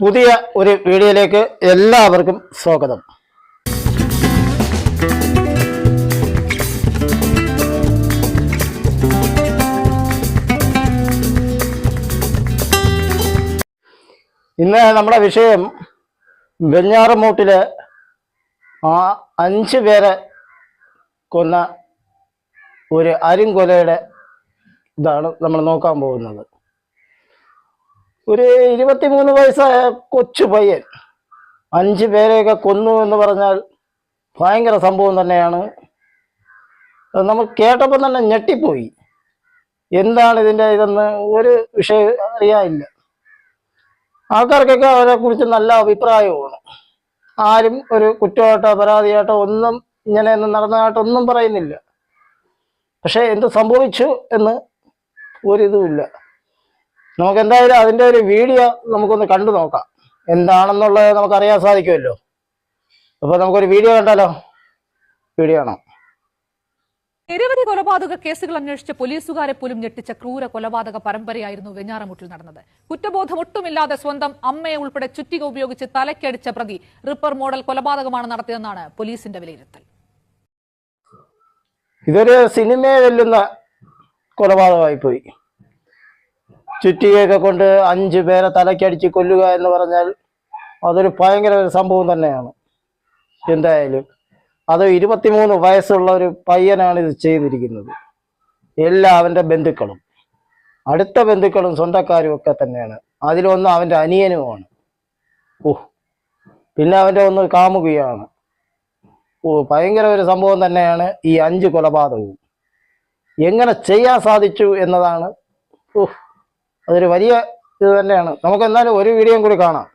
പുതിയ ഒരു വീഡിയോയിലേക്ക് എല്ലാവർക്കും സ്വാഗതം. ഇന്ന് നമ്മുടെ വിഷയം വെഞ്ഞാറമൂട്ടിലെ ആ അഞ്ച് പേരെ കൊന്ന ഒരു അരിങ്കൊലയുടെ ഇതാണ് നമ്മൾ നോക്കാൻ പോകുന്നത്. ഒരു ഇരുപത്തിമൂന്ന് വയസ്സായ കൊച്ചു പയ്യൻ. അഞ്ച് പേരെയൊക്കെ കൊന്നു എന്ന് പറഞ്ഞാൽ ഭയങ്കര സംഭവം തന്നെയാണ്. നമ്മൾ കേട്ടപ്പോൾ തന്നെ ഞെട്ടിപ്പോയി. എന്താണ് ഇതിന്റെ ഇതെന്ന് ഒരു വിഷയം അറിയാനില്ല. ആൾക്കാർക്കൊക്കെ അവരെ കുറിച്ച് നല്ല അഭിപ്രായമാണ്. ആരും ഒരു കുറ്റമായിട്ടോ പരാതിയായിട്ടോ ഒന്നും ഇങ്ങനെയൊന്നും നടന്നതായിട്ടോ ഒന്നും പറയുന്നില്ല. പക്ഷെ എന്ത് സംഭവിച്ചു എന്ന് ഒരിതുമില്ല നമുക്ക് എന്തായാലും അതിന്റെ ഒരു വീഡിയോ നമുക്കൊന്ന് കണ്ടു നോക്കാം. എന്താണെന്നുള്ളത് നമുക്ക് അറിയാൻ സാധിക്കുമല്ലോ. അപ്പൊ നമുക്കൊരു വീഡിയോ കണ്ടാലോ? വീഡിയോ ആണോ നിരവധി കൊലപാതക കേസുകൾ അന്വേഷിച്ച പോലീസുകാരെ പോലും ഞെട്ടിച്ച ക്രൂര കൊലപാതക പരമ്പരയായിരുന്നു വെഞ്ഞാറമുട്ടിൽ നടന്നത്. കുറ്റബോധം ഒട്ടുമില്ലാതെ സ്വന്തം അമ്മയെ ഉൾപ്പെടെ ചുറ്റിക ഉപയോഗിച്ച് തലക്കടിച്ച പ്രതി റിപ്പർ മോഡൽ കൊലപാതകമാണ് നടത്തിയതെന്നാണ് പോലീസിന്റെ വിലയിരുത്തൽ. ഇതൊരു സിനിമയെ വെല്ലുന്ന കൊലപാതകമായി പോയി. ചുറ്റികയൊക്കെ കൊണ്ട് അഞ്ചു പേരെ തലക്കടിച്ച് കൊല്ലുക എന്ന് പറഞ്ഞാൽ അതൊരു ഭയങ്കര ഒരു സംഭവം തന്നെയാണ്. എന്തായാലും അത് ഇരുപത്തിമൂന്ന് വയസ്സുള്ള ഒരു പയ്യനാണ് ഇത് ചെയ്തിരിക്കുന്നത്. എല്ലാ അവന്റെ ബന്ധുക്കളും. അടുത്ത ബന്ധുക്കളും സ്വന്തക്കാരും ഒക്കെ തന്നെയാണ്. അതിലൊന്ന് അവന്റെ അനിയനുമാണ്. ഓഹ് പിന്നെ അവന്റെ ഒന്ന് കാമുകയാണ്. ഓ ഭയങ്കര ഒരു സംഭവം തന്നെയാണ് ഈ അഞ്ച് കൊലപാതകവും. എങ്ങനെ ചെയ്യാൻ സാധിച്ചു എന്നതാണ് ഓ അതൊരു വലിയ ഇത് തന്നെയാണ്. നമുക്ക് എന്നാലും ഒരു വീഡിയോയും കൂടി കാണാം.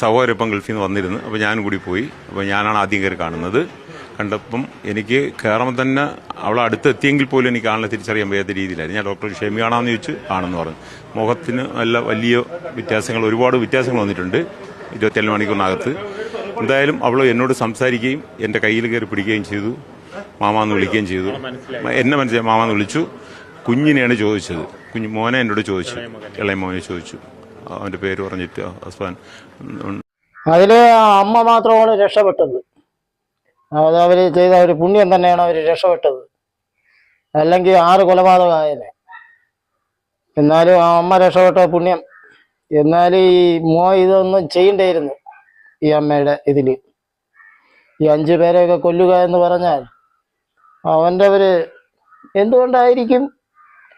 സഹോദരൻ ഇപ്പം ഗൾഫിൽ നിന്ന് വന്നിരുന്നു. അപ്പോൾ ഞാനും കൂടി പോയി. അപ്പോൾ ഞാനാണ് ആദ്യം കയറി കാണുന്നത്. കണ്ടപ്പം എനിക്ക് കയറുമ്പോൾ തന്നെ അവളെ അടുത്തെത്തിയെങ്കിൽ പോലും എനിക്ക് ആളെ തിരിച്ചറിയാൻ വയ്യാത്ത രീതിയിലായിരുന്നു. ഞാൻ ഡോക്ടർ ക്ഷമി കാണാമെന്ന് ചോദിച്ചു ആണെന്ന് പറഞ്ഞു. മുഖത്തിന് നല്ല വലിയ വ്യത്യാസങ്ങൾ ഒരുപാട് വ്യത്യാസങ്ങൾ വന്നിട്ടുണ്ട്. ഇരുപത്തിയേഴ് മണിക്കൂറിനകത്ത്. എന്തായാലും അവൾ എന്നോട് സംസാരിക്കുകയും എന്റെ കയ്യിൽ കയറി പിടിക്കുകയും ചെയ്തു. മാമാന്ന് വിളിക്കുകയും ചെയ്തു. എന്നെ മനസ്സിലായി. മാമാന്ന് വിളിച്ചു. കുഞ്ഞിനെയാണ് ചോദിച്ചത്. കുഞ്ഞു മോനെ എന്നോട് ചോദിച്ചു. ഇളയ മോനെ ചോദിച്ചു. അവന്റെ പേര് പറഞ്ഞിട്ട് ഹസ്ബാൻ അതിൽ അമ്മ മാത്രമാണ് രക്ഷപ്പെട്ടത്. അത് അവർ ചെയ്ത ഒരു പുണ്യം തന്നെയാണ് അവർ രക്ഷപ്പെട്ടത്. അല്ലെങ്കിൽ ആറ് കൊലപാതകമായേനെ. എന്നാലും ആ അമ്മ രക്ഷപ്പെട്ട പുണ്യം. എന്നാലും ഈ മോ ഇതൊന്നും ചെയ്യണ്ടായിരുന്നു ഈ അമ്മയുടെ ഇതിൽ ഈ അഞ്ചു പേരെയൊക്കെ കൊല്ലുക എന്ന് പറഞ്ഞാൽ അവന്റെ ഒരു എന്തുകൊണ്ടായിരിക്കും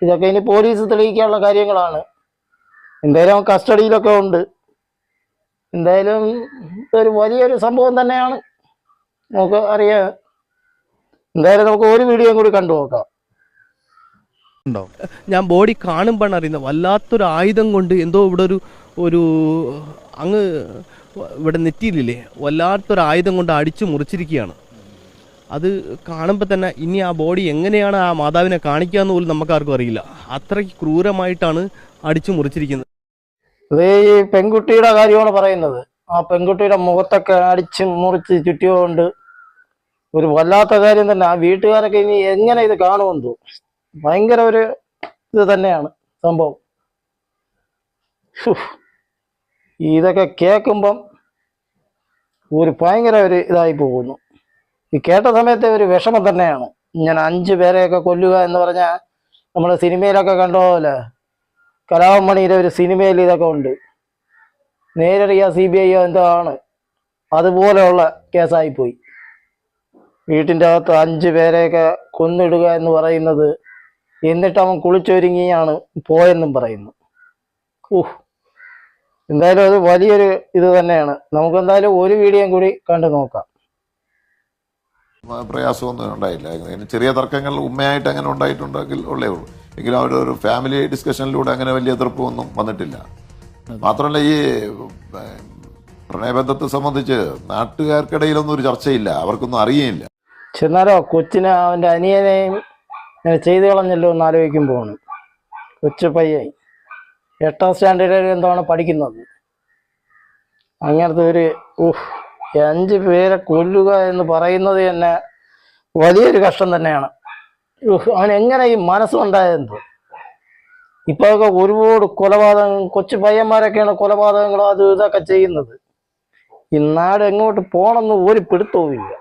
ഇതൊക്കെ ഇനി പോലീസ് തെളിയിക്കാനുള്ള കാര്യങ്ങളാണ്. എന്തായാലും കസ്റ്റഡിയിലൊക്കെ ഉണ്ട്. എന്തായാലും ഒരു വലിയൊരു സംഭവം തന്നെയാണ്. നമുക്ക് അറിയാം. എന്തായാലും നമുക്ക് ഒരു വീഡിയോ കൂടി കണ്ടു നോക്കാം. ഞാൻ ബോഡി കാണുമ്പോഴാണ് അറിയുന്നത്. വല്ലാത്തൊരു ആയുധം കൊണ്ട് എന്തോ ഇവിടെ ഒരു ഒരു അങ്ങ് ഇവിടെ നെറ്റിയില്ലേ വല്ലാത്തൊരു ആയുധം കൊണ്ട് അടിച്ചു മുറിച്ചിരിക്കുകയാണ്. അത് കാണുമ്പോൾ തന്നെ ഇനി ആ ബോഡി എങ്ങനെയാണ് ആ മാതാവിനെ കാണിക്കുക എന്ന് പോലും നമുക്കാർക്കും അറിയില്ല. അത്രയ്ക്ക് ക്രൂരമായിട്ടാണ് അടിച്ചു മുറിച്ചിരിക്കുന്നത്. ഇത് ഈ പെൺകുട്ടിയുടെ കാര്യമാണ് പറയുന്നത്. ആ പെൺകുട്ടിയുടെ മുഖത്തൊക്കെ അടിച്ച് മുറിച്ച് ചുറ്റിയോണ്ട് ഒരു വല്ലാത്ത കാര്യം തന്നെ. ആ വീട്ടുകാരൊക്കെ ഇനി എങ്ങനെ ഇത് കാണുമെന്തോ. ഭയങ്കര ഒരു ഇത് തന്നെയാണ് സംഭവം. ഇതൊക്കെ കേൾക്കുമ്പം ഒരു ഭയങ്കര ഒരു ഇതായി പോകുന്നു. ഈ കേട്ട സമയത്തെ ഒരു വിഷമം തന്നെയാണ്. ഇങ്ങനെ അഞ്ചു പേരെയൊക്കെ കൊല്ലുക എന്ന് പറഞ്ഞാൽ നമ്മൾ സിനിമയിലൊക്കെ കണ്ടോല പോലെ? കലാമണിയുടെ ഒരു സിനിമയിൽ ഇതൊക്കെ ഉണ്ട്. നേരറിയ സി ബി ഐയോ എന്തോ ആണ്. അതുപോലെയുള്ള കേസായിപ്പോയി. വീട്ടിന്റെ അകത്ത് അഞ്ച് പേരെയൊക്കെ കൊന്നിടുക എന്ന് പറയുന്നത് എന്നിട്ട് അവൻ കുളിച്ചൊരുങ്ങിയാണ് പോയെന്നും പറയുന്നു. ഊഹ് എന്തായാലും അത് വലിയൊരു ഇത് തന്നെയാണ്. നമുക്ക് എന്തായാലും ഒരു വീഡിയോയും കൂടി കണ്ടു നോക്കാം. പ്രയാസമൊന്നും ഉണ്ടായില്ല. ചെറിയ തർക്കങ്ങൾ ഉമ്മയായിട്ട് അങ്ങനെ ഉണ്ടായിട്ടുണ്ടെങ്കിൽ ഉള്ളേ ഉള്ളൂ. എങ്കിലും അവരുടെ ഒരു ഫാമിലി ഡിസ്കഷനിലൂടെ അങ്ങനെ വലിയ എതിർപ്പൊന്നും വന്നിട്ടില്ല. മാത്രമല്ല ഈ പ്രണയബന്ധത്തെ സംബന്ധിച്ച് നാട്ടുകാർക്കിടയിലൊന്നും ഒരു ചർച്ചയില്ല. അവർക്കൊന്നും അറിയില്ല ചെന്നാലോ കൊച്ചിന് അവന്റെ അനിയനെയും ചെയ്തു കളഞ്ഞല്ലോ എന്ന് ആലോചിക്കുമ്പോഴാണ് കൊച്ചു പയ്യെ എട്ടാം സ്റ്റാൻഡേർഡ് എന്താണ് പഠിക്കുന്നത്? അങ്ങനത്തെ ഒരു ഊഹ് അഞ്ച് പേരെ കൊല്ലുക എന്ന് പറയുന്നത് തന്നെ വലിയൊരു കഷ്ടം തന്നെയാണ്. അവൻ എങ്ങനെ ഈ മനസ്സുണ്ടായത് ഇപ്പൊക്കെ ഒരുപാട് കൊലപാതകം കൊച്ചു പയ്യന്മാരൊക്കെയാണ് കൊലപാതകങ്ങളോ അത് ഇതൊക്കെ ചെയ്യുന്നത്. ഈ നാട് എങ്ങോട്ട് പോണെന്ന് ഒരു പിടുത്തവും ഇല്ല.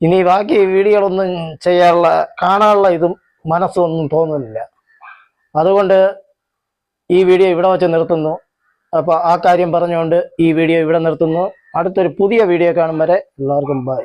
ഇനി ബാക്കി വീഡിയോകളൊന്നും ചെയ്യാനുള്ള കാണാനുള്ള ഇതും മനസ്സൊന്നും തോന്നുന്നില്ല. അതുകൊണ്ട് ഈ വീഡിയോ ഇവിടെ വെച്ച് നിർത്തുന്നു. അപ്പൊ ആ കാര്യം പറഞ്ഞുകൊണ്ട് ഈ വീഡിയോ ഇവിടെ നിർത്തുന്നു. അടുത്തൊരു പുതിയ വീഡിയോ കാണും വരെ എല്ലാവർക്കും ബൈ